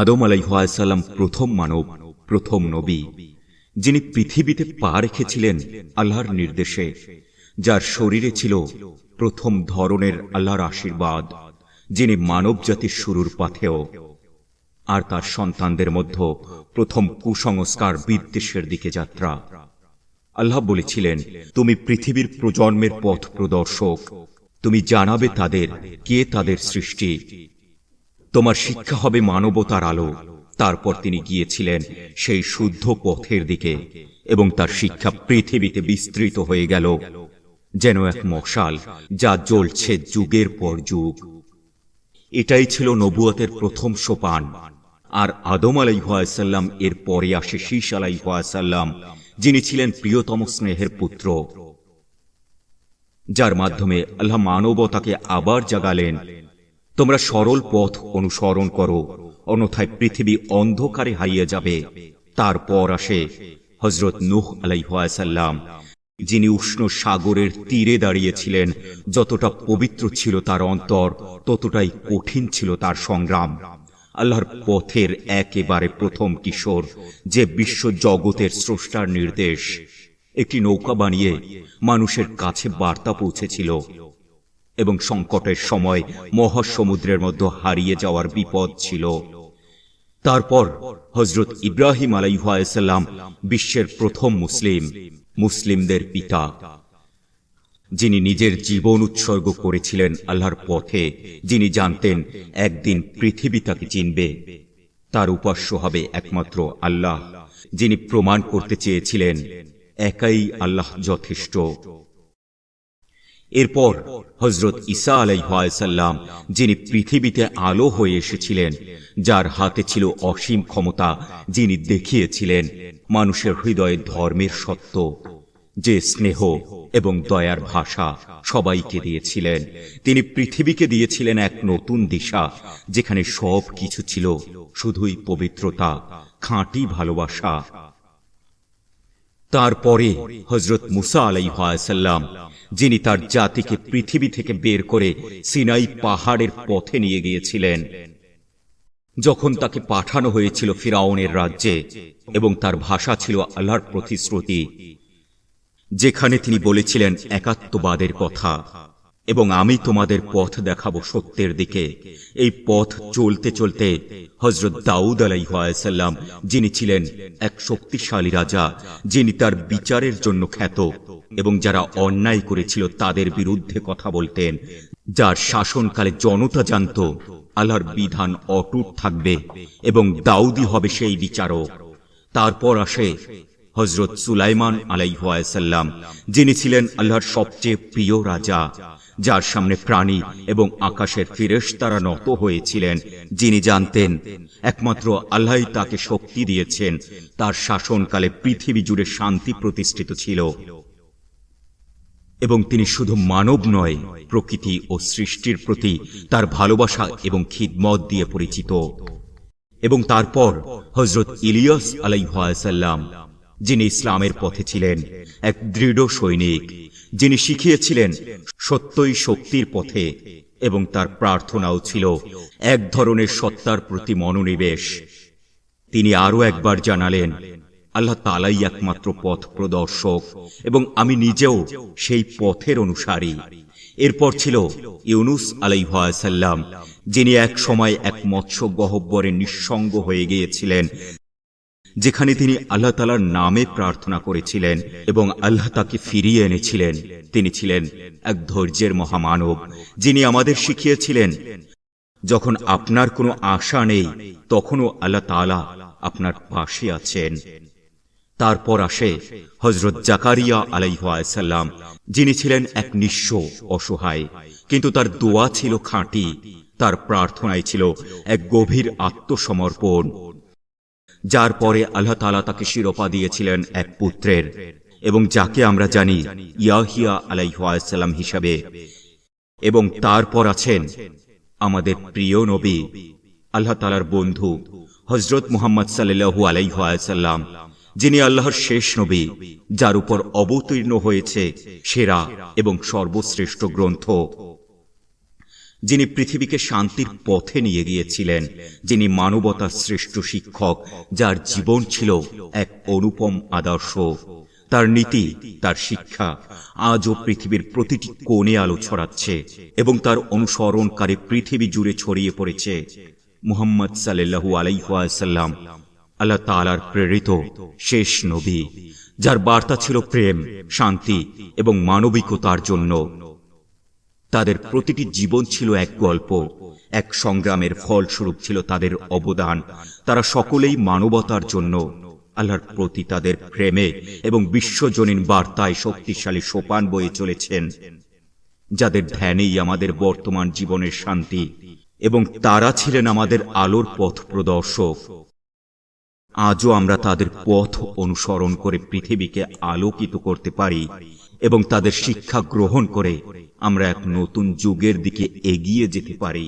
আদম আলাইহাল্লাম প্রথম মানব, প্রথম নবী, যিনি পৃথিবীতে পা রেখেছিলেন আল্লাহর নির্দেশে, যার শরীরে ছিল প্রথম ধরনের আল্লাহর আশীর্বাদ, যিনি মানব জাতির শুরুর পাথেও। আর তার সন্তানদের মধ্যে প্রথম কুসংস্কার বিদ্বেষের দিকে যাত্রা। আল্লাহ বলেছিলেন, তুমি পৃথিবীর প্রজন্মের পথ প্রদর্শক তুমি জানাবে তাদের কে তাদের সৃষ্টি। তোমার শিক্ষা হবে মানবতার আলো। তারপর তিনি গিয়েছিলেন সেই শুদ্ধ পথের দিকে এবং তার শিক্ষা পৃথিবীতে বিস্তৃত হয়ে গেল, যেন এক মশাল যা জ্বলছে যুগের পর যুগ। এটাই ছিল নবুয়তের প্রথম সোপান। আর আদম আলাইহাসাল্লাম এর পরে আসে শীষ আলাইহাসাল্লাম যিনি ছিলেন প্রিয়তম স্নেহের পুত্র, যার মাধ্যমে আল্লাহ মানবতাকে আবার জাগালেন তোমরা সরল পথ অনুসরণ করো, অন্যথায় পৃথিবী অন্ধকারে হারিয়ে যাবে। তারপর আসে হজরত নুহ আলাইহাসাল্লাম যিনি উষ্ণ সাগরের তীরে দাঁড়িয়েছিলেন। যতটা পবিত্র ছিল তার অন্তর, ততটাই কঠিন ছিল তার সংগ্রাম। আল্লাহর পথের একেবারে প্রথম কিশোর, যে বিশ্ব জগতের স্রষ্টার নির্দেশ। একটি নৌকা বানিয়ে মানুষের কাছে বার্তা পৌঁছেছিল। এবং সংকটের সময় মহাসমুদ্রের মধ্যে হারিয়ে যাওয়ার বিপদ ছিল। তারপর হজরত ইব্রাহিম আলাইহাসাল্লাম বিশ্বের প্রথম মুসলিম, মুসলিমদের পিতা, যিনি নিজের জীবন উৎসর্গ করেছিলেন আল্লাহর পথে, যিনি জানতেন একদিন পৃথিবী তাকে চিনবে। তার উপাস্য হবে একমাত্র আল্লাহ, যিনি প্রমাণ করতে চেয়েছিলেন, একাই আল্লাহ যথেষ্ট। এরপর হজরত ইসা আলাইহাল্লাম যিনি পৃথিবীতে আলো হয়ে এসেছিলেন, যার হাতে ছিল অসীম ক্ষমতা, যিনি দেখিয়েছিলেন মানুষের হৃদয়ে ধর্মের সত্য, যে স্নেহ এবং দয়ার ভাষা সবাইকে দিয়েছিলেন। তিনি পৃথিবীকে দিয়েছিলেন এক নতুন দিশা, যেখানে সব কিছু ছিল শুধুই পবিত্রতা, খাঁটি ভালোবাসা তারপরে হজরত মুসা আলাইহাসাল্লাম যিনি তার জাতিকে পৃথিবী থেকে বের করে সিনাই পাহাড়ের পথে নিয়ে গিয়েছিলেন। যখন তাকে পাঠানো হয়েছিল ফিরাউনের রাজ্যে এবং তার ভাষা ছিল আল্লাহর প্রতিশ্রুতি, যেখানে তিনি বলেছিলেন একাত্মবাদের কথা। এবং আমি তোমাদের পথ দেখাবো সত্যের দিকে। এই পথ চলতে চলতে হজরত দাউদ আলাইহাসাল্লাম যিনি ছিলেন এক শক্তিশালী রাজা, যিনি তার বিচারের জন্য খ্যাত এবং যারা অন্যায় করেছিল তাদের বিরুদ্ধে কথা বলতেন, যার শাসনকালে জনতা জানত আল্লাহর বিধান অটুট থাকবে এবং দাউদি হবে সেই বিচারক। তারপর আসে হজরত সুলাইমান আলাইহাসাল্লাম যিনি ছিলেন আল্লাহর সবচেয়ে প্রিয় রাজা। যার সামনে প্রাণী এবং আকাশের ফিরেশ তারা নত হয়েছিলেন, যিনি জানতেন, একমাত্র আল্লাহ তাকে শক্তি দিয়েছেন, তার শাসনকালে পৃথিবী জুড়ে শান্তি প্রতিষ্ঠিত ছিল। এবং তিনি শুধু মানব নয়, প্রকৃতি ও সৃষ্টির প্রতি তার ভালোবাসা এবং খিদমত দিয়ে পরিচিত। এবং তারপর হজরত ইলিয়াস আলাইহাসাল্লাম যিনি ইসলামের পথে ছিলেন, এক দৃঢ় সৈনিক যিনি শিখিয়েছিলেন সত্যই শক্তির পথে এবং তার প্রার্থনাও ছিল এক ধরনের সত্তার প্রতি মনোনিবেশ। তিনি আরও একবার জানালেন, আল্লাহ তালাই একমাত্র পথ প্রদর্শক এবং আমি নিজেও সেই পথের অনুসারী। এরপর ছিল ইউনুস আলাইহাসাল্লাম যিনি এক সময় এক মৎস্য গহব্বরে নিঃসঙ্গ হয়ে গিয়েছিলেন যেখানে তিনি আল্লাহ তালার নামে প্রার্থনা করেছিলেন এবং আল্লাহ তাকে ফিরিয়ে এনেছিলেন। তিনি ছিলেন এক ধৈর্যের মহামানব, যিনি আমাদের শিখিয়েছিলেন, যখন আপনার কোনো আশা নেই, তখনও আল্লাহ তালা আপনার পাশে আছেন। তারপর আসে হজরত জাকারিয়া আলাইহাসাল্লাম যিনি ছিলেন এক নিঃস্ব অসহায়, কিন্তু তার দোয়া ছিল খাঁটি, তার প্রার্থনায় ছিল এক গভীর আত্মসমর্পণ। যার পরে আল্লাহ তালা তাকে শিরোপা দিয়েছিলেন এক পুত্রের, এবং যাকে আমরা জানি ইয়াহিয়া আলাইহাসাল্লাম হিসাবে। এবং তারপর আছেন আমাদের প্রিয় নবী, আল্লাহ তালার বন্ধু হজরত মুহাম্মদ সাল্লু আলাইহাসাল্লাম যিনি আল্লাহর শেষ নবী, যার উপর অবতীর্ণ হয়েছে সেরা এবং সর্বশ্রেষ্ঠ গ্রন্থ। যিনি পৃথিবীকে শান্তির পথে নিয়ে গিয়েছিলেন, যিনি মানবতার শ্রেষ্ঠ শিক্ষক, যার জীবন ছিল এক অনুপম আদর্শ। তার নীতি, তার শিক্ষা আজও পৃথিবীর প্রতিটি কোণে আলো ছড়াচ্ছে এবং তার অনুসরণকারী পৃথিবী জুড়ে ছড়িয়ে পড়েছে। মুহাম্মদ সাল্লাল্লাহু আলাইহাল্লাম আল্লাহ তালার প্রেরিত শেষ নবী, যার বার্তা ছিল প্রেম, শান্তি এবং মানবিকতার জন্য। তাদের প্রতিটি জীবন ছিল এক গল্প, এক সংগ্রামের ফলস্বরূপ ছিল তাদের অবদান। তারা সকলেই মানবতার জন্য, আল্লাহর প্রতি তাদের প্রেমে এবং বিশ্বজনীন বার্তায় শক্তিশালী সোপান বয়ে চলেছেন, যাদের ধ্যানেই আমাদের বর্তমান জীবনের শান্তি এবং তারা ছিলেন আমাদের আলোর পথ প্রদর্শক। আজও আমরা তাদের পথ অনুসরণ করে পৃথিবীকে আলোকিত করতে পারি এবং তাদের শিক্ষা গ্রহণ করে আমরা এক নতুন যুগের দিকে এগিয়ে যেতে পারি।